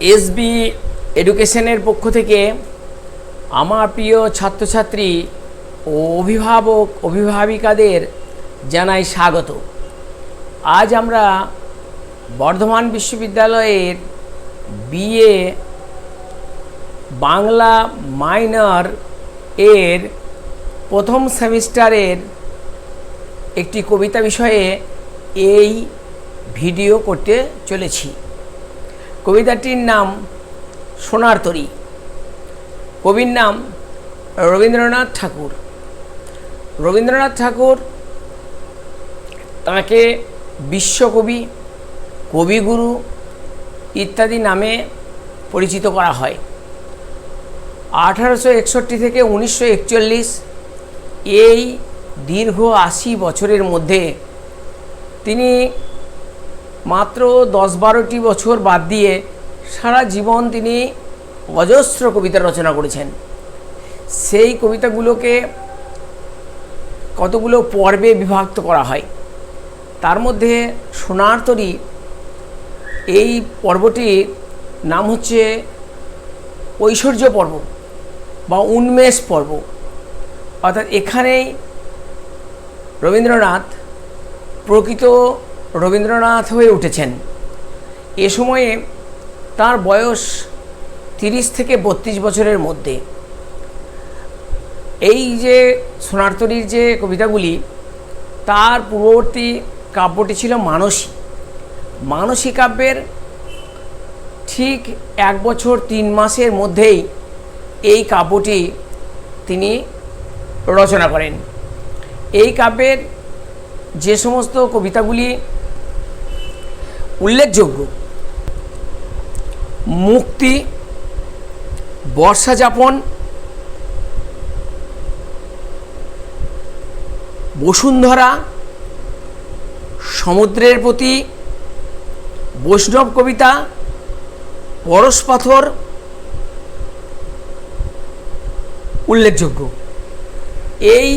SB এডুকেশনের পক্ষ থেকে আমার প্রিয় ছাত্রছাত্রী ও অভিভাবক, অভিভাবিকাদের জানাই স্বাগত। আজ আমরা বর্ধমান বিশ্ববিদ্যালয়ের বিএ বাংলা মাইনর এর প্রথম সেমিস্টারের একটি কবিতা বিষয়ে এই ভিডিও করতে চলেছি। কবিতাটির নাম সোনার তরী। কবির নাম রবীন্দ্রনাথ ঠাকুর। রবীন্দ্রনাথ ঠাকুর তাকে বিশ্বকবি, কবিগুরু ইত্যাদি নামে পরিচিত করা হয়। আঠারোশো একষট্টি থেকে উনিশশো একচল্লিশ এই দীর্ঘ আশি বছরের মধ্যে তিনি মাত্র দশ বারোটি বছর বাদ দিয়ে সারা জীবন তিনি অজস্র কবিতা রচনা করেছেন। সেই কবিতাগুলোকে কতগুলো পর্বে বিভক্ত করা হয়, তার মধ্যে সোনার তরী এই পর্বটির নাম হচ্ছে ঐশ্বর্য পর্ব বা উন্মেষ পর্ব। অর্থাৎ এখানেই রবীন্দ্রনাথ প্রকৃত রবীন্দ্রনাথ হয়ে উঠেছেন। এ সময়ে তার বয়স তিরিশ থেকে বত্রিশ বছরের মধ্যে। এই যে সোনারতরীর যে কবিতাগুলি, তার পূর্ববর্তী কাব্যটি ছিল মানসী। মানসী কাব্যের ঠিক এক বছর তিন মাসের মধ্যেই এই কাব্যটি তিনি রচনা করেন। এই কাব্যের যে সমস্ত কবিতাগুলি উল্লেখযোগ্য। মুক্তি বর্ষা যাপন বসুন্ধরা, সমুদ্রের প্রতি, বৈষ্ণব কবিতা, পরশ পাথর, উল্লেখযোগ্য। এই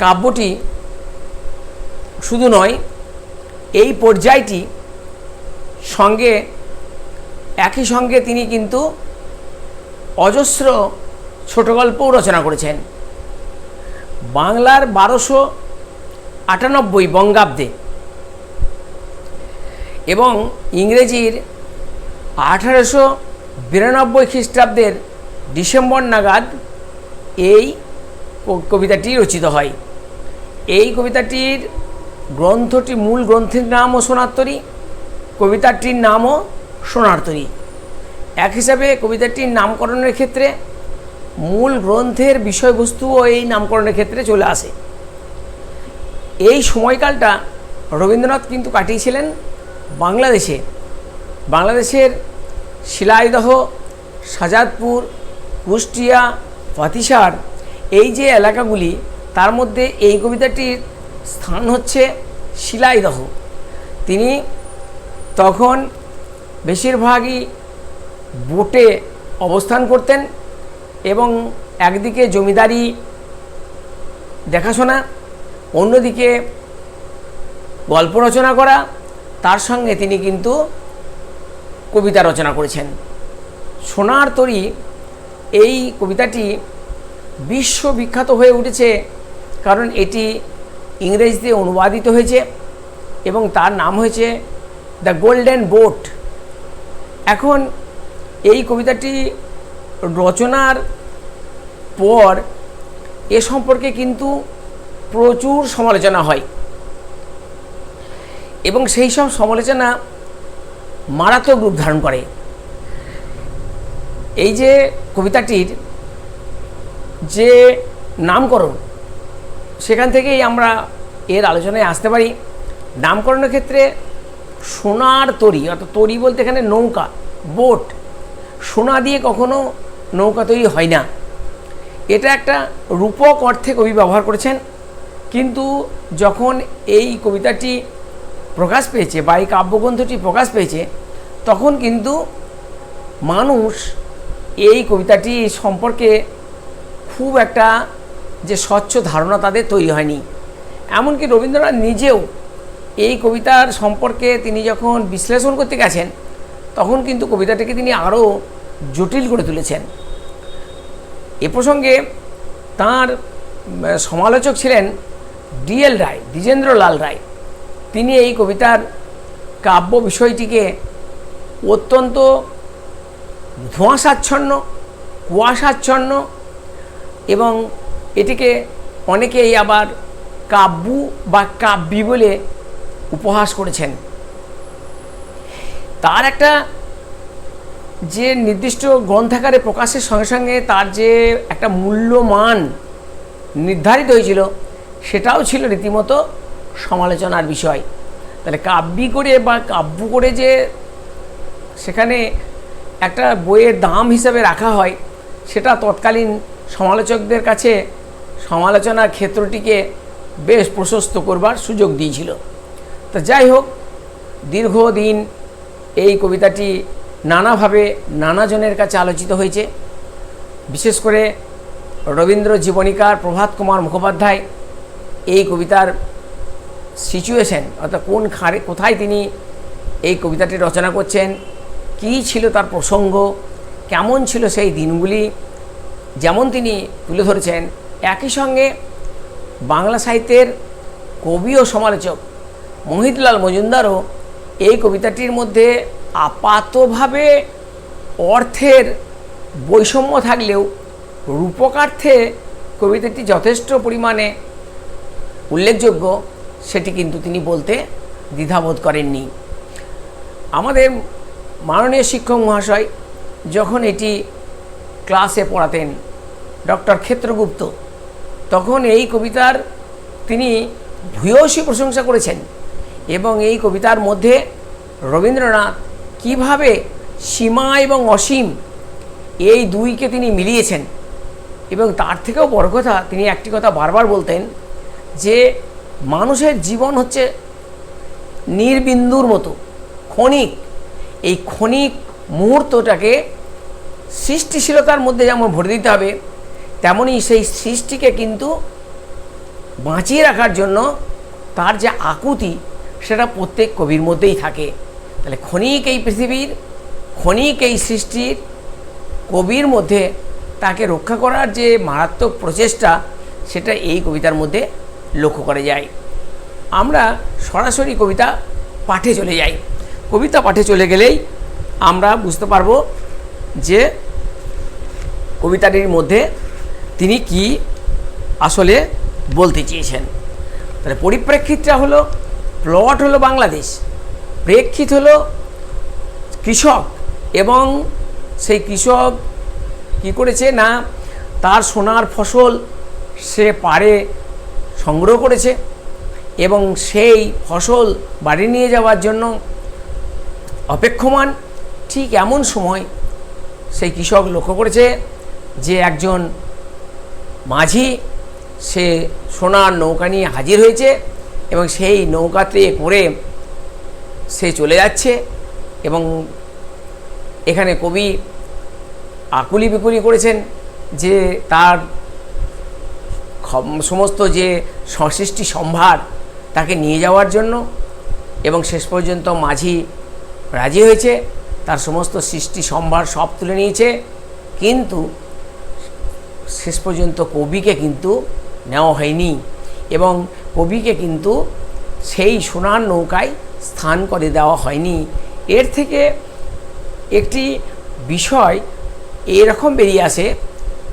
কাব্যটি শুধু নয় এই পর্যায়টি সঙ্গে, একই সঙ্গে তিনি কিন্তু অজস্র ছোট গল্পও রচনা করেছেন। বাংলার বারোশো আটানব্বই বঙ্গাব্দে। এবং ইংরেজির আঠারোশো বিরানব্বই খ্রিস্টাব্দের ডিসেম্বর নাগাদ এই কবিতাটি রচিত হয়। এই কবিতাটির গ্রন্থটি মূল গ্রন্থের নামও সোনার্তরী, কবিতাটির নামও সোনার্তরী। এক হিসাবে কবিতাটির নামকরণের ক্ষেত্রে মূল গ্রন্থের বিষয়বস্তুও এই নামকরণের ক্ষেত্রে চলে আসে। এই সময়কালটা রবীন্দ্রনাথ কিন্তু কাটিয়েছিলেন বাংলাদেশে। বাংলাদেশের শিলাইদহ, সাজাদপুর, কুষ্টিয়া, পাতিসার, এই যে এলাকাগুলি, তার মধ্যে এই কবিতাটির স্থান হচ্ছে শিলাইদহ। তিনি তখন বেশিরভাগই বোটে অবস্থান করতেন এবং একদিকে জমিদারি দেখাশোনা, অন্যদিকে গল্প রচনা করা। তার সঙ্গে তিনি কিন্তু কবিতা রচনা করেছেন। সোনার তরী এই কবিতাটি বিশ্ববিখ্যাত হয়ে উঠেছে কারণ এটি ইংরেজিতে অনুবাদিত হয়েছে এবং তার নাম হয়েছে দ্য গোল্ডেন বোট। এখন এই কবিতাটি রচনার পর এ সম্পর্কে কিন্তু প্রচুর সমালোচনা হয়। এবং সেই সব সমালোচনা মারাত্মক রূপ ধারণ করে। এই যে কবিতাটির যে নামকরণ সেখান থেকেই আমরা এর আলোচনায় আসতে পারি। নামকরণের ক্ষেত্রে সোনার তরি, অর্থাৎ তরি বলতে এখানে নৌকা, বোট, সোনা দিয়ে কখনো নৌকা তৈরি হয় না। এটা একটা রূপক অর্থে কবি ব্যবহার করেছেন, কিন্তু যখন এই কবিতাটি প্রকাশ পেয়েছে বা এই কাব্যগ্রন্থটি প্রকাশ পেয়েছে, তখন কিন্তু মানুষ এই কবিতাটি সম্পর্কে খুব একটা যে স্বচ্ছ ধারণা তাদের তৈরি হয়নি। এমনকি রবীন্দ্রনাথ নিজেও এই কবিতার সম্পর্কে তিনি যখন বিশ্লেষণ করতে গেছেন, তখন কিন্তু কবিতাটিকে তিনি আরও জটিল করে তুলেছেন। এ প্রসঙ্গে তাঁর সমালোচক ছিলেন ডিএল রায় দ্বিজেন্দ্রলাল রায়। তিনি এই কবিতার কাব্য বিষয়টিকে অত্যন্ত ধোঁয়াশাচ্ছন্ন, কুয়াশাচ্ছন্ন এবং এটিকে অনেকেই আবার কাব্য বা কাব্যি বলে উপহাস করেছেন। তার একটা যে নির্দিষ্ট গ্রন্থাকারে প্রকাশের সঙ্গে সঙ্গে তার যে একটা মূল্যমান নির্ধারিত হয়েছিল, সেটাও ছিল রীতিমতো সমালোচনার বিষয়। তাহলে কাব্যি করে বা কাব্য করে যে সেখানে একটা বইয়ের দাম হিসাবে রাখা হয়, সেটা তৎকালীন সমালোচকদের কাছে সমালোচনার ক্ষেত্রটিকে বেশ প্রশস্ত করবার সুযোগ দিয়েছিল। তো যাই হোক দীর্ঘদিন এই কবিতাটি নানাভাবে নানাজনের কাছে আলোচিত হয়েছে। বিশেষ করে রবীন্দ্র জীবনীকার প্রভাত কুমার মুখোপাধ্যায় এই কবিতার সিচুয়েশন অর্থাৎ কোন খারে, কোথায় তিনি এই কবিতাটি রচনা করছেন, কী ছিল তার প্রসঙ্গ, কেমন ছিল সেই দিনগুলি, যেমন তিনি তুলে ধরেছেন একই সঙ্গে বাংলা সাহিত্যের কবি ও সমালোচক মোহিতলাল মজুমদারও এই কবিতাটির মধ্যে আপাতভাবে অর্থের বৈষম্য থাকলেও রূপকার্থে কবিতাটি যথেষ্ট পরিমাণে উল্লেখযোগ্য, সেটি কিন্তু তিনি বলতে দ্বিধাবোধ করেননি। আমাদের মাননীয় শিক্ষক মহাশয় যখন এটি ক্লাসে পড়াতেন, ডক্টর ক্ষেত্রগুপ্ত তখন এই কবিতার তিনি ভূয়সী প্রশংসা করেছেন এবং এই কবিতার মধ্যে রবীন্দ্রনাথ কীভাবে সীমা এবং অসীম এই দুইকে তিনি মিলিয়েছেন এবং তার থেকেও বড় কথা, তিনি একটি কথা বারবার বলতেন যে মানুষের জীবন হচ্ছে নির্বিন্দুর মতো, ক্ষণিক। এই ক্ষণিক মুহূর্তটাকে সৃষ্টিশীলতার মধ্যে যেমন ভরে দিতে হবে তেমনই সেই সৃষ্টিকে কিন্তু বাঁচিয়ে রাখার জন্য তার যে আকুতি, সেটা প্রত্যেক কবির মধ্যেই থাকে। তাহলে ক্ষণিক এই পৃথিবীর, ক্ষণিক এই সৃষ্টির কবির মধ্যে তাকে রক্ষা করার যে মারাত্মক প্রচেষ্টা, সেটা এই কবিতার মধ্যে লক্ষ্য করা যায়। আমরা সরাসরি কবিতা পাঠে চলে যাই। কবিতা পাঠে চলে গেলেই আমরা বুঝতে পারব যে কবিতাটির মধ্যে তিনি কি আসলে বলতে চেয়েছেন? তাহলে পরিপ্রেক্ষিতটা হলো প্লট হলো বাংলাদেশ, প্রেক্ষিত হলো কৃষক এবং সেই কৃষক কি করেছে না তার সোনার ফসল সে পারে সংগ্রহ করেছে এবং সেই ফসল বাড়ি নিয়ে যাওয়ার জন্য অপেক্ষমান। ঠিক এমন সময় সেই কৃষক লক্ষ্য করেছে যে একজন মাঝি সে সোনার নৌকা নিয়ে হাজির হয়েছে এবং সেই নৌকাতে করে সে চলে যাচ্ছে এবং এখানে কবি আকুলি বিকুলি করেছেন যে তার সমস্ত যে সৃষ্টি সম্ভার তাকে নিয়ে যাওয়ার জন্য এবং শেষ পর্যন্ত মাঝি রাজি হয়েছে। তার সমস্ত সৃষ্টি সম্ভার সব তুলে নিয়েছে। কিন্তু শেষ পর্যন্ত কবিকে কিন্তু নেওয়া হয়নি এবং কবিকে কিন্তু সেই সোনার নৌকায় স্থান করে দেওয়া হয়নি। এর থেকে একটি বিষয় এরকম বেরিয়ে আসে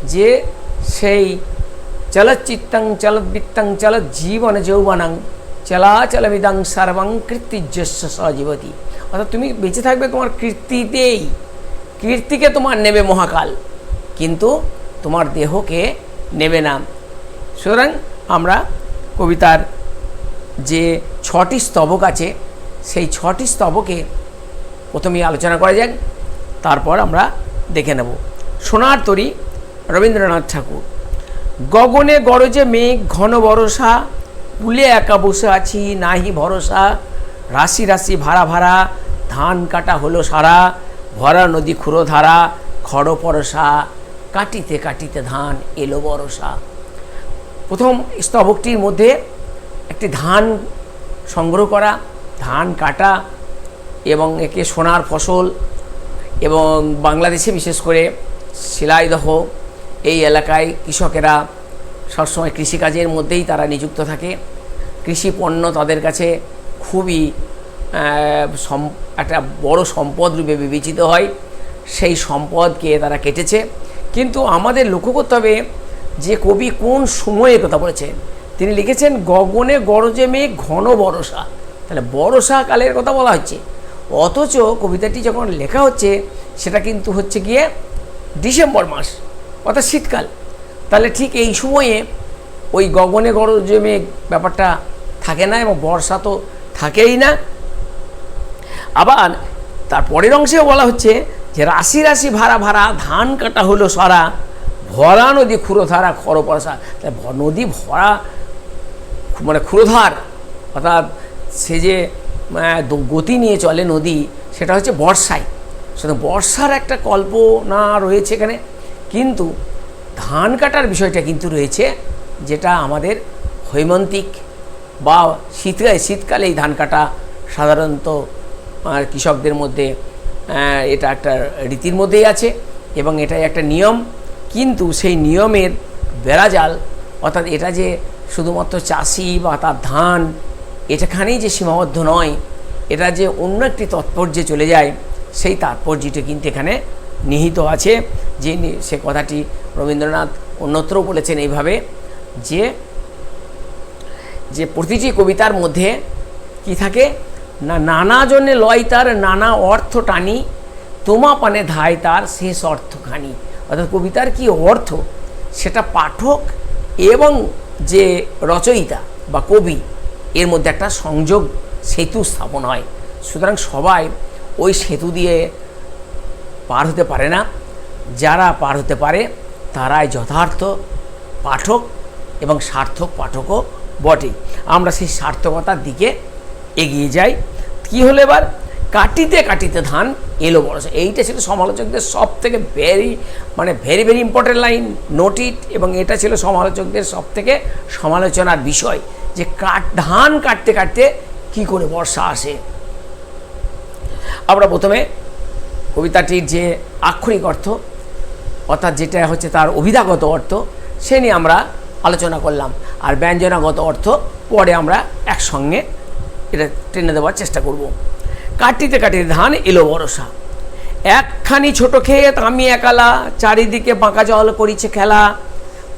যে সেই চলচ্চিত্তং চলদ্বিত্তং চলত জীবন যৌবনাং চলাচলবিদাং সর্বং কীর্তিযস্য সজীবতী। অর্থাৎ তুমি বেঁচে থাকবে তোমার কীর্তিতেই। কীর্তিকে তোমার নেবে মহাকাল। কিন্তু তোমার দেহকে নেবে না। সুতরাং আমরা কবিতার যে ছটি স্তবক আছে, সেই ছটি স্তবকে প্রথমেই আলোচনা করা যাক, তারপর আমরা দেখে নেব। সোনার তরী, রবীন্দ্রনাথ ঠাকুর। গগনে গরজে মেঘ, ঘন বরষা পুলে একা বসে আছি, নাহি ভরসা, রাশি রাশি ভাড়া ভাড়া, ধান কাটা হলো সারা, ভরা নদী ক্ষুরোধারা খড় পরশা কাটিতে কাটিতে ধান এলো বরসা প্রথম স্তবকটির মধ্যে একটি ধান সংগ্রহ করা, ধান কাটা এবং একে সোনার ফসল এবং বাংলাদেশে বিশেষ করে শিলাইদহ, এই এলাকায় কৃষকেরা সবসময় কৃষিকাজের মধ্যেই তারা নিযুক্ত থাকে। কৃষি পণ্য তাদের কাছে খুবই একটা বড় সম্পদ রূপে বিবেচিত হয়। সেই সম্পদকে তারা কেটেছে। কিন্তু আমাদের লক্ষ্য করতে হবে যে কবি কোন সময়ে কথা বলেছেন। তিনি লিখেছেন, গগনে গরজে ঘন বরষা তাহলে বরষা কালের কথা বলা হচ্ছে। অথচ কবিতাটি যখন লেখা হচ্ছে, সেটা কিন্তু হচ্ছে গিয়ে ডিসেম্বর মাস, অর্থাৎ শীতকাল। তাহলে ঠিক এই সময়ে ওই গগনে গরজে ব্যাপারটা থাকে না এবং বর্ষা তো থাকেই না। আবার তার পরের অংশেও বলা হচ্ছে যে রাশি রাশি ভাড়া ভাড়া ধান কাটা হলো সারা ভরা নদী ক্ষুরোধারা ভ- নদী ভরা মানে ক্ষুরোধার অর্থাৎ সে যে আহ, গতি নিয়ে চলে নদী সেটা হচ্ছে বর্ষায়। শুধু বর্ষার একটা কল্পনা রয়েছে এখানে কিন্তু ধান কাটার বিষয়টা কিন্তু রয়েছে যেটা আমাদের হৈমন্তিক বা শীতকালে শীতকালে এই ধান কাটা সাধারণত কৃষকদের মধ্যে এটা একটা রীতির মধ্যেই আছে এবং এটাই একটা নিয়ম। কিন্তু সেই নিয়মের বেড়াজাল, অর্থাৎ এটা যে শুধুমাত্র চাষি বা তার ধান, এটাখানেই যে সীমাবদ্ধ নয়, এটা যে অন্য একটি তৎপর্যে চলে যায়, সেই তাৎপর্যটি কিন্তু এখানে নিহিত আছে। যে সে কথাটি রবীন্দ্রনাথ অন্যত্র বলেছেন এইভাবে যে যে প্রতিটি কবিতার মধ্যে কি থাকে? না, নানা জনে লয় তার, নানা অর্থ টানি, তোমা পানে ধায় তার শেষ অর্থখানি অর্থাৎ কবিতার কি অর্থ? সেটা পাঠক এবং যে রচয়িতা বা কবি, এর মধ্যে একটা সংযোগ সেতু স্থাপন হয়। সুতরাং সবাই ওই সেতু দিয়ে পার হতে পারে না। যারা পার হতে পারে, তারাই যথার্থ পাঠক এবং সার্থক পাঠকও বটে। আমরা সেই সার্থকতার দিকে এগিয়ে যাই। কী হলো এবার? কাটিতে কাটিতে ধান এলো বড় এইটা ছিল সমালোচকদের সব থেকে ভেরি মানে ভেরি ভেরি ইম্পর্টেন্ট লাইন নোটিট এবং এটা ছিল সমালোচকদের সব থেকে সমালোচনার বিষয় যে কাট ধান কাটতে কাটতে কি করে বর্ষা আসে। আমরা প্রথমে কবিতাটির যে আক্ষরিক অর্থ, অর্থাৎ যেটা হচ্ছে তার অভিধাগত অর্থ, সে নিয়ে আমরা আলোচনা করলাম। আর ব্যঞ্জনাগত অর্থ, পরে আমরা একসঙ্গে এটা টেনে দেওয়ার চেষ্টা করব। কাটিতে কাটিতে ধান এলো বরসা। একখানি ছোট ক্ষেত, আমি একালা, চারিদিকে বাঁকা জল করিছে খেলা।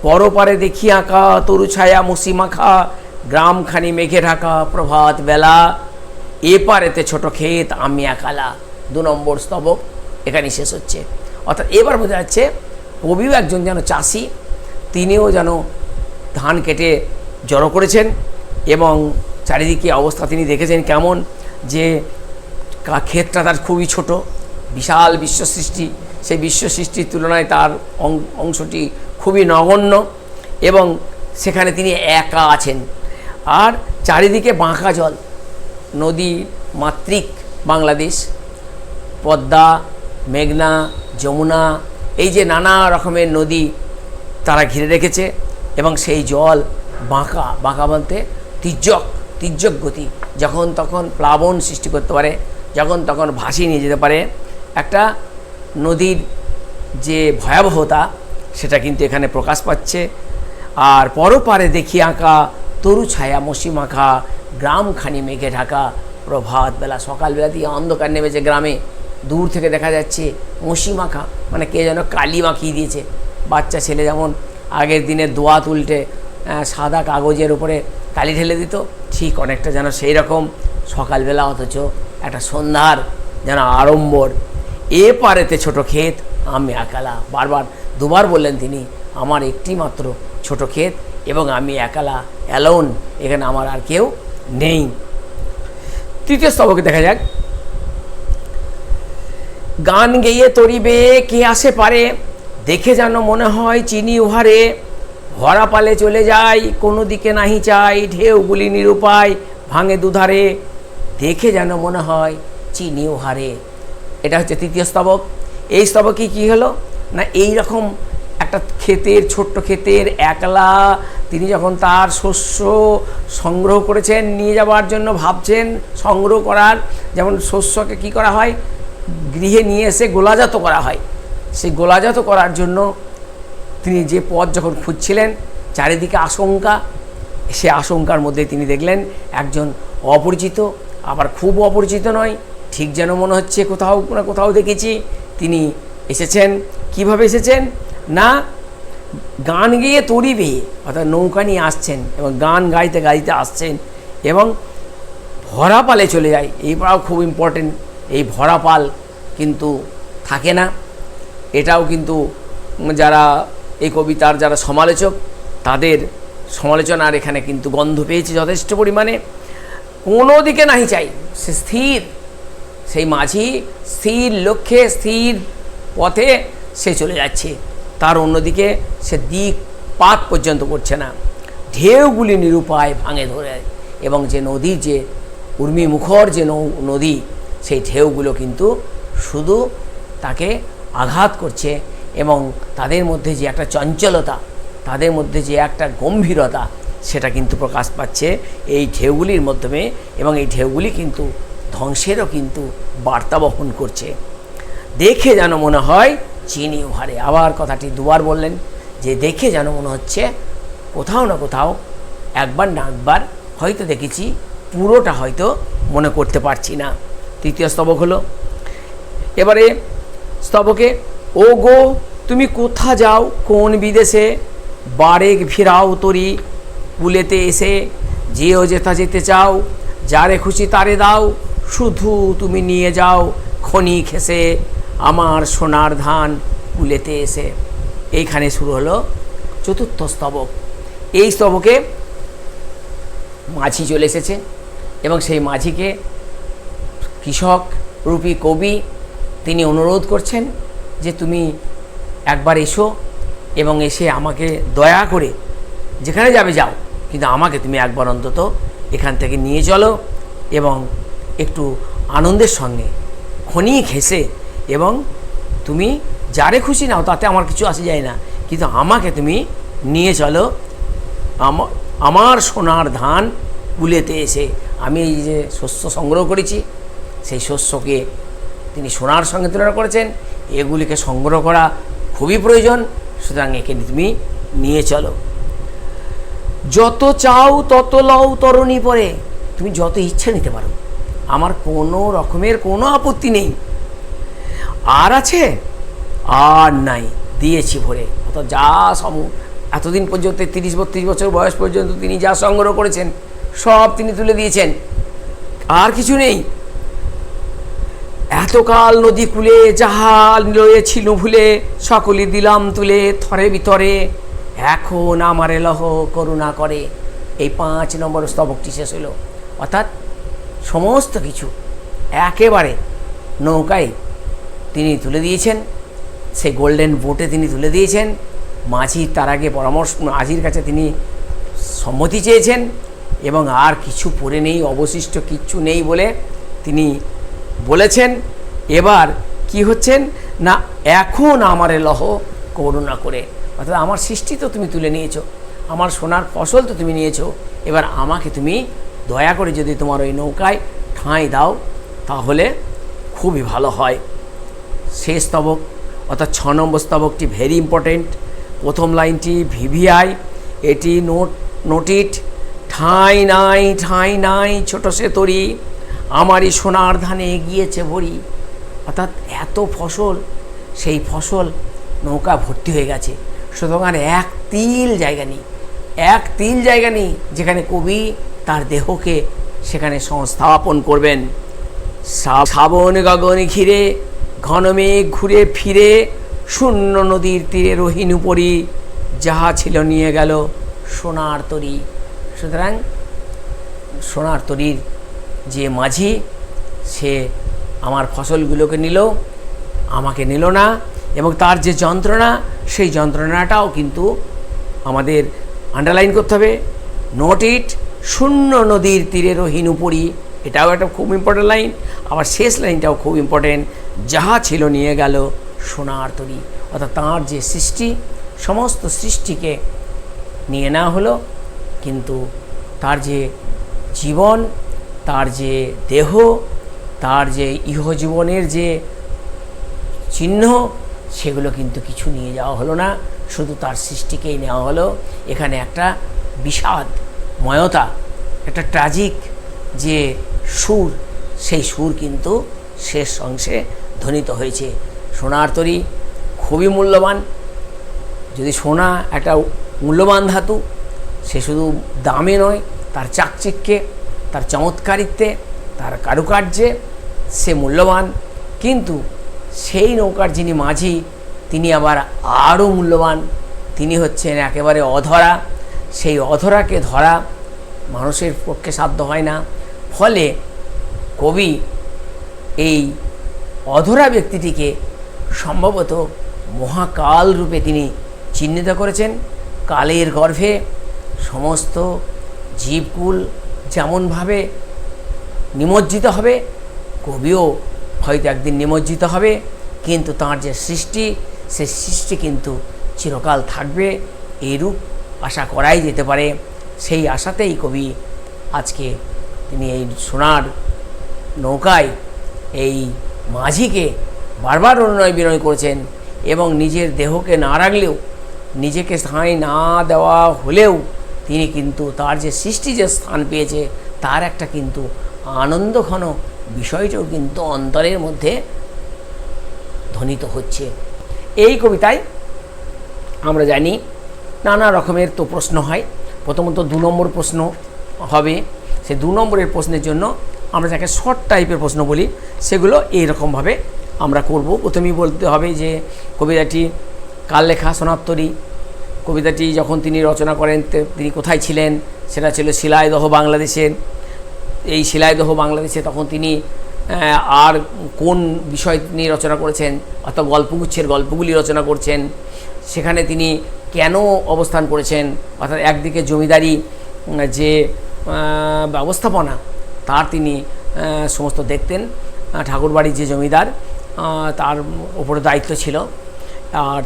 পরপারে দেখি আঁকা, তরু ছায়া, মসি মাখা, গ্রামখানি মেঘে ঢাকা, প্রভাত বেলা। এপারেতে ছোট ক্ষেত, আমি একালা। দু নম্বর স্তবক এখানে শেষ হচ্ছে। অর্থাৎ এবার বোঝা যাচ্ছে, কবিও একজন যেন চাষি, তিনিও যেন ধান কেটে জড়ো করেছেন এবং চারিদিকে অবস্থা তিনি দেখেছেন কেমন যে ক্ষেতটা তার খুবই ছোট, বিশাল বিশ্ব সৃষ্টি সেই বিশ্ব সৃষ্টির তুলনায় তার অংশটি খুবই নগণ্য এবং সেখানে তিনি একা আছেন। আর চারিদিকে বাঁকা জল, নদী মাতৃক বাংলাদেশ, পদ্মা, মেঘনা, যমুনা, এই যে নানা রকমের নদী তারা ঘিরে রেখেছে এবং সেই জল বাঁকা বাঁকা বলতে তির্যক তির্যক গতি যখন তখন প্লাবন সৃষ্টি করতে পারে, যখন তখন ভাসিয়ে নিয়ে যেতে পারে। একটা নদীর যে ভয়াবহতা, সেটা কিন্তু এখানে প্রকাশ পাচ্ছে। আর পরপারে দেখি আঁকা, তরু ছায়া মসি মাখা গ্রামখানি মেঘে ঢাকা, প্রভাত বেলা, সকালবেলা দিয়ে অন্ধকার নেমেছে গ্রামে। দূর থেকে দেখা যাচ্ছে মসি মাখা মানে কে যেন কালি মাখিয়ে দিয়েছে। বাচ্চা ছেলে যেমন আগের দিনে দোয়া তুলটে সাদা কাগজের উপরে কালি ঢেলে দিত ঠিক অনেকটা যেন সেই রকম সকালবেলা অথচ একটা সন্ধ্যার যেন আড়ম্বর। এ পারেতে ছোট ক্ষেত, আমি একালা। বারবার দুবার বললেন তিনি, আমার একটি মাত্র ছোট ক্ষেত এবং আমি একালা অ্যালোন এখানে আমার আর কেউ নেই। তৃতীয় স্তবকে দেখা যাক। গান গেয়ে তরিবে, কে আসে পারে, দেখে যেন মনে হয় চিনি উহারে। ভরা পালে চলে যায় কোনো দিকে নাহি চাই ঢেউগুলি নিরুপায়, ভাঙে দুধারে। দেখে যেন মনে হয় চিনি হারে। এটা হচ্ছে তৃতীয় স্তবক। এই স্তবকে কী হলো? না এই রকম একটা ক্ষেতের, ছোট্ট ক্ষেতের, একলা তিনি যখন তার শস্য সংগ্রহ করেছেন, নিয়ে যাওয়ার জন্য ভাবছেন সংগ্রহ করার, যেমন শস্যকে কি করা হয়? গৃহে নিয়ে এসে গোলাজাত করা হয়। সেই গোলাজাত করার জন্য তিনি যে পথ যখন খুঁজছিলেন, চারিদিকে আশঙ্কা, সে আশঙ্কার মধ্যে তিনি দেখলেন একজন অপরিচিত, আবার খুব অপরিচিত নয়, ঠিক যেন মনে হচ্ছে কোথাও না কোথাও দেখেছি, তিনি এসেছেন। কীভাবে এসেছেন? না, গান গেয়ে তরি বেয়ে, অর্থাৎ নৌকা নিয়ে আসছেন এবং গান গাইতে গাইতে আসছেন এবং ভরা পালে চলে যায়। এইটাও খুব ইম্পর্টেন্ট এই ভরা পাল কিন্তু থাকে না। এটাও কিন্তু যারা এই কবিতার যারা সমালোচক, তাদের সমালোচনার এখানে কিন্তু গন্ধ পেয়েছে যথেষ্ট পরিমাণে। কোনো দিকে নাহি চাই, সে স্থির। সেই মাঝি স্থির লক্ষ্যে, স্থির পথে সে চলে যাচ্ছে। তার অন্যদিকে সে দিক পাত পর্যন্ত করছে না। ঢেউগুলি নিরুপায় ভাঙে ধরে এবং যে নদীর যে উর্মি মুখর যে নৌ- নদী, সেই ঢেউগুলো কিন্তু শুধু তাকে আঘাত করছে। এবং তাদের মধ্যে যে একটা চঞ্চলতা, তাদের মধ্যে যে একটা গম্ভীরতা, সেটা কিন্তু প্রকাশ পাচ্ছে এই ঢেউগুলির মাধ্যমে এবং এই ঢেউগুলি কিন্তু ধ্বংসেরও কিন্তু বার্তা বহন করছে। দেখে যেন মনে হয় চিনি উহারে। আবার কথাটি দুবার বললেন যে দেখে যেন মনে হচ্ছে কোথাও না কোথাও একবার না একবার হয়তো দেখেছি, পুরোটা হয়তো মনে করতে পারছি না। তৃতীয় স্তবক হলো, এবারে স্তবকে ও গো তুমি কোথা যাও? কোন বিদেশে? বারেক ফিরাও তরি কুলেতে এসে। যেও যেথা যেতে চাও, যারে খুশি তারে দাও। শুধু তুমি নিয়ে যাও খনি খেসে আমার সোনার ধান কুলেতে এসে। এইখানে শুরু হলো চতুর্থ স্তবক। এই স্তবকে মাঝি চলে এসেছে এবং সেই মাঝিকে কৃষক রূপী কবি তিনি অনুরোধ করছেন যে তুমি একবার এসো এবং এসে আমাকে দয়া করে যেখানে যাবে যাও, কিন্তু আমাকে তুমি একবার অন্তত এখান থেকে নিয়ে চলো এবং একটু আনন্দের সঙ্গে খনি ঘেসে এবং তুমি যারে খুশি নাও তাতে আমার কিছু আসে যায় না, কিন্তু আমাকে তুমি নিয়ে চলো। আমার সোনার ধান কুলেতে এসে আমি এই যে শস্য সংগ্রহ করেছি, সেই শস্যকে তিনি সোনার সঙ্গে তুলনা করেছেন এগুলিকে সংগ্রহ করা খুবই প্রয়োজন, সুতরাং একে তুমি নিয়ে চলো। যত চাও তত লও, তরণী পরে। তুমি যত ইচ্ছে নিতে পারো। আমার কোনো রকমের কোনো আপত্তি নেই। আর আছে? আর নাই। দিয়েছি ভরে। অর্থাৎ যা সম, এতদিন পর্যন্ত, তিরিশ, বত্রিশ বছর বয়স পর্যন্ত তিনি যা সংগ্রহ করেছেন, সব তিনি তুলে দিয়েছেন। আর কিছু নেই। এতকাল নদী কূলে জাহাল লয়েছিল ভুলে, সকলে দিলাম তুলে থরে ভিতরে এখন আমারে লহ করুণা করে। এই পাঁচ নম্বর স্তবকটি শেষ হলো অর্থাৎ সমস্ত কিছু একেবারে নৌকায় তিনি তুলে দিয়েছেন। সেই গোল্ডেন বোটে তিনি তুলে দিয়েছেন। মাঝির তার আগে পরামর্শ, মাঝির কাছে তিনি সম্মতি চেয়েছেন এবং আর কিছু পড়ে নেই, অবশিষ্ট কিচ্ছু নেই বলে তিনি বলেছেন, এবার কি হচ্ছেন? না, এখন আমারে লহ করুণা করে। অর্থাৎ আমার সৃষ্টি তো তুমি তুলে নিয়েছো, আমার সোনার ফসল তো তুমি নিয়েছো, এবার আমাকে তুমি দয়া করে যদি তোমার ওই নৌকায় ঠাঁই দাও, তাহলে খুবই ভালো হয়। শেষ স্তবক, অর্থাৎ ছ নম্বর স্তবকটি ভেরি ইম্পর্টেন্ট প্রথম লাইনটি, ভিভিআই, এটি নোট, নোটিট, ঠাঁই নাই ঠাঁই নাই, ছোট সে তরি। আমারই সোনার ধানে এগিয়েছে ভরি অর্থাৎ এত ফসল, সেই ফসল নৌকা ভর্তি হয়ে গেছে। সুতরাং এক তিল জায়গা নেই। এক তিল জায়গা নেই যেখানে কবি তার দেহকে সেখানে সংস্থাপন করবেন। শ্রাবণ গগন ঘিরে, ঘন মেঘ ঘুরে ফিরে, শূন্য নদীর তীরে রহিন উপরি যাহা ছিল নিয়ে গেল সোনার তরী। সুতরাং সোনার তরীর যে মাঝি সে আমার ফসলগুলোকে নিল, আমাকে নিল না, এবং তার যে যন্ত্রণা, সেই যন্ত্রণাটাও কিন্তু আমাদের আন্ডারলাইন করতে হবে। নোট ইট শূন্য নদীর তীরে রহিন উপরি, এটাও একটা খুব ইম্পর্টেন্ট লাইন আবার শেষ লাইনটাও খুব ইম্পর্টেন্ট যাহা ছিল নিয়ে গেল সোনার তরি। অর্থাৎ তাঁর যে সৃষ্টি, সমস্ত সৃষ্টিকে নিয়ে নেওয়া হলো, কিন্তু তার যে জীবন তার যে দেহ, তার যে ইহজীবনের যে চিহ্ন, সেগুলো কিন্তু কিছু নিয়ে যাওয়া হলো না। শুধু তার সৃষ্টিকেই নেওয়া হলো। এখানে একটা বিষাদ, ময়তা, একটা ট্রাজিক যে সুর, সেই সুর কিন্তু শেষ অংশে ধ্বনিত হয়েছে। সোনার তরী খুবই মূল্যবান। যদি সোনা একটা মূল্যবান ধাতু, সে শুধু দামে নয়, তার চাকচিক্যে তার চমৎকারিত্বে, তার কারুকার্যে সে মূল্যবান। কিন্তু সেই নৌকার যিনি মাঝি, তিনি আবার আরও মূল্যবান। তিনি হচ্ছেন একেবারে অধরা। সেই অধরাকে ধরা মানুষের পক্ষে সাধ্য হয় না। ফলে কবি এই অধরা ব্যক্তিটিকে সম্ভবত মহাকাল রূপে তিনি চিহ্নিত করেছেন। কালের গর্ভে সমস্ত জীবকুল যেমনভাবে নিমজ্জিত হবে, কবিও হয়তো একদিন নিমজ্জিত হবে, কিন্তু তার যে সৃষ্টি, সে সৃষ্টি কিন্তু চিরকাল থাকবে এরূপ আশা করাই যেতে পারে। সেই আশাতেই কবি আজকে তিনি এই সোনার নৌকায় এই মাঝিকে বারবার অনুনয় বিনয় করেছেন এবং নিজের দেহকে না রাখলেও নিজেকে স্থান না দেওয়া হলেও তিনি কিন্তু তার যে সৃষ্টি যে স্থান পেয়েছে, তার একটা কিন্তু আনন্দঘন বিষয়টাও কিন্তু অন্তরের মধ্যে ধ্বনিত হচ্ছে। এই কবিতায় আমরা জানি নানা রকমের তো প্রশ্ন হয়। প্রথমত দু নম্বর প্রশ্ন হবে। সে দু নম্বরের প্রশ্নের জন্য আমরা যাকে শর্ট টাইপের প্রশ্ন বলি, সেগুলো এইরকমভাবে আমরা করব। প্রথমেই বলতে হবে যে কবিতাটি কার লেখা? সোনাত্তরী কবিতাটি যখন তিনি রচনা করেন তিনি কোথায় ছিলেন, সেটা ছিল শিলাইদহ বাংলাদেশের এই শিলাইদহ বাংলাদেশে তখন তিনি আর কোন বিষয় নিয়ে রচনা করেছেন, অর্থাৎ গল্পগুচ্ছের গল্পগুলি রচনা করছেন, সেখানে তিনি কেন অবস্থান করেছেন, অর্থাৎ একদিকে জমিদারি, যে ব্যবস্থাপনা, তার তিনি সমস্ত দেখতেন ঠাকুরবাড়ির যে জমিদার তার ওপরে দায়িত্ব ছিল। আর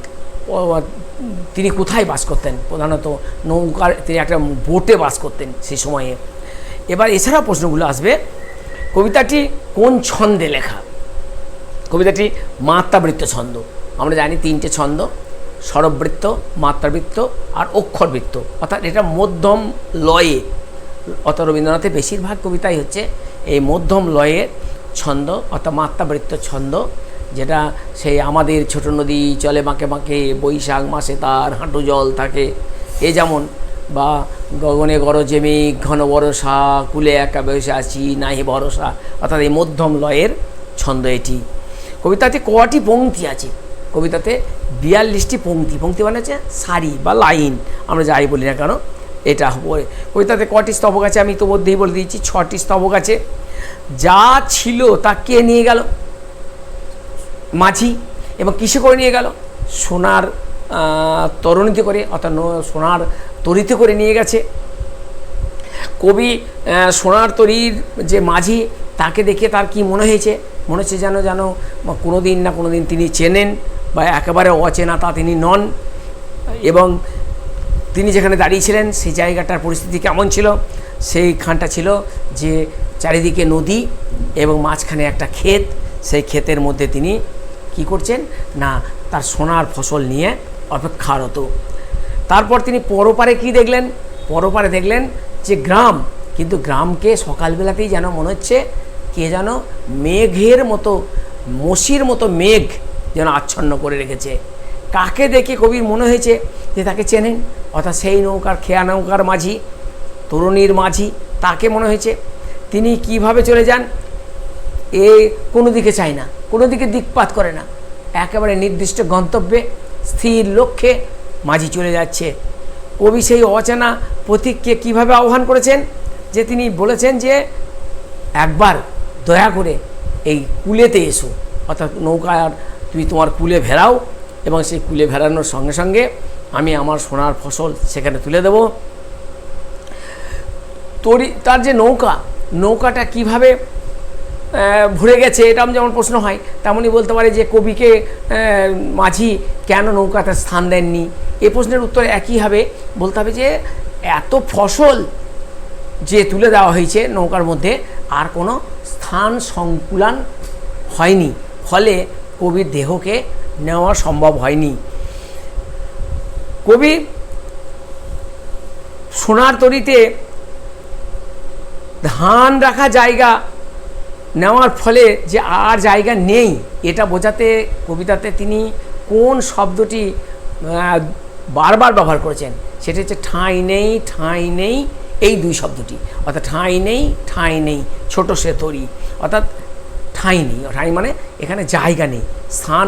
তিনি কোথায় বাস করতেন? প্রধানত নৌকার, তিনি একটা বোটে বাস করতেন সেই সময়ে। এবার এছাড়া প্রশ্নগুলো আসবে। কবিতাটি কোন ছন্দে লেখা? কবিতাটি মাত্রাবৃত্ত ছন্দ। আমরা জানি তিনটে ছন্দ, স্বরবৃত্ত, মাত্রাবৃত্ত আর অক্ষরবৃত্ত। অর্থাৎ এটা মধ্যম লয়ে। অর্থাৎ রবীন্দ্রনাথের বেশিরভাগ কবিতাই হচ্ছে এই মধ্যম লয়ের ছন্দ অর্থাৎ মাত্রাবৃত্ত ছন্দ। যেটা সেই আমাদের ছোট নদী চলে বাঁকে বাঁকে বৈশাখ মাসে তার হাঁটু জল থাকে। এ যেমন, বা গগনে গরজে মেঘ ঘন বরষা, কুলে একা বসে আছি, নাহি ভরসা, অর্থাৎ এই মধ্যম লয়ের ছন্দ এটি। কবিতাতে কটি পংক্তি আছে? কবিতাতে বিয়াল্লিশটি পংক্তি। পংক্তি মানে হচ্ছে সারি বা লাইন। আমরা যাই বলি না কেন, এটা কবিতাতে কটি স্তবক আছে? আমি তো মধ্যেই বলে দিয়েছি, ছটি স্তবক আছে। যা ছিল তা কে নিয়ে গেল? মাঝি এবং কিসে করে নিয়ে গেল? সোনার তরণীতে করে, অর্থাৎ সোনার তরিতে করে নিয়ে গেছে। কবি সোনার তরীর যে মাঝি, তাকে দেখে তার কি মনে হয়েছে? মনে হচ্ছে যেন যেন কোনো দিন না কোনো দিন তিনি চেনেন বা একেবারে অচেনা তা তিনি নন। এবং তিনি যেখানে দাঁড়িয়েছিলেন, সেই জায়গাটার পরিস্থিতি কেমন ছিল? সেইখানটা ছিল যে, চারিদিকে নদী এবং মাঝখানে একটা ক্ষেত। সেই ক্ষেতের মধ্যে তিনি কি করছেন? না, তার সোনার ফসল নিয়ে অপেক্ষারত। তারপর তিনি পরপারে কি দেখলেন? পরপারে দেখলেন যে গ্রাম, কিন্তু গ্রামকে সকালবেলাতেই যেন মনে হচ্ছে কে যেন মেঘের মতো মসির মতো মেঘ যেন আচ্ছন্ন করে রেখেছে। কাকে দেখে কবির মনে হয়েছে যে তাকে চেনেন? অর্থাৎ সেই নৌকার খেয়া নৌকার মাঝি, তরুণীর মাঝি, তাকে মনে হয়েছে। তিনি কীভাবে চলে যান? এ কোনো দিকে চায় না। কোনো দিকে দিকপাত করে না। একেবারে নির্দিষ্ট গন্তব্যে স্থির লক্ষ্যে মাঝি চলে যাচ্ছে। কবি সেই অচেনা প্রতীককে কীভাবে আহ্বান করেছেন? যে তিনি বলেছেন যে, একবার দয়া করে এই কুলেতে এসো। অর্থাৎ নৌকার তুমি তোমার কুলে ভেড়াও এবং সেই কুলে ভেড়ানোর সঙ্গে সঙ্গে আমি আমার সোনার ফসল সেখানে তুলে দেবো। তরি, তার যে নৌকা, নৌকাটা কীভাবে ভরে গেছে, এরকম যেমন প্রশ্ন হয়, তেমনই বলতে পারে যে কবিকে মাঝি কেন নৌকাতে স্থান দেননি? এ প্রশ্নের উত্তর একই হবে, বলতে হবে যে এত ফসল যে তুলে দেওয়া হয়েছে নৌকার মধ্যে, আর কোনো স্থান সংকুলান হয়নি, ফলে কবির দেহকে নেওয়া সম্ভব হয়নি। কবি সোনার তরিতে ধান রাখা জায়গা নেওয়ার ফলে যে আর জায়গা নেই, এটা বোঝাতে কবিতাতে তিনি কোন শব্দটি বারবার ব্যবহার করেছেন, সেটা হচ্ছে ঠাঁই নেই ঠাঁই নেই, এই দুই শব্দটি। অর্থাৎ ঠাঁই নেই ঠাঁই নেই, ছোট সে তরি। অর্থাৎ ঠাঁই নেই, ঠাঁই মানে এখানে জায়গা নেই, স্থান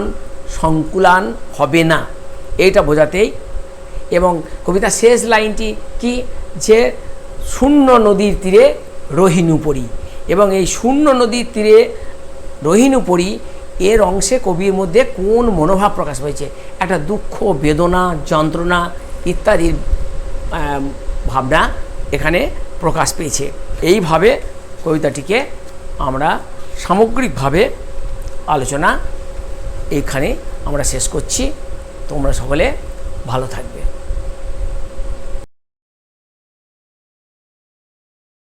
সংকুলান হবে না, এইটা বোঝাতেই। এবং কবিতার শেষ লাইনটি কি? যে শূন্য নদীর তীরে রহিনুপরি এবং এই শূন্য নদীর তীরে রহিনুপরি এর অংশে কবির মধ্যে কোন মনোভাব প্রকাশ পেয়েছে? একটা দুঃখ, বেদনা, যন্ত্রণা ইত্যাদির ভাবনা এখানে প্রকাশ পেয়েছে। এইভাবে কবিতাটিকে আমরা সামগ্রিকভাবে আলোচনা এইখানে আমরা শেষ করছি। তোমরা সকলে ভালো থাকবে।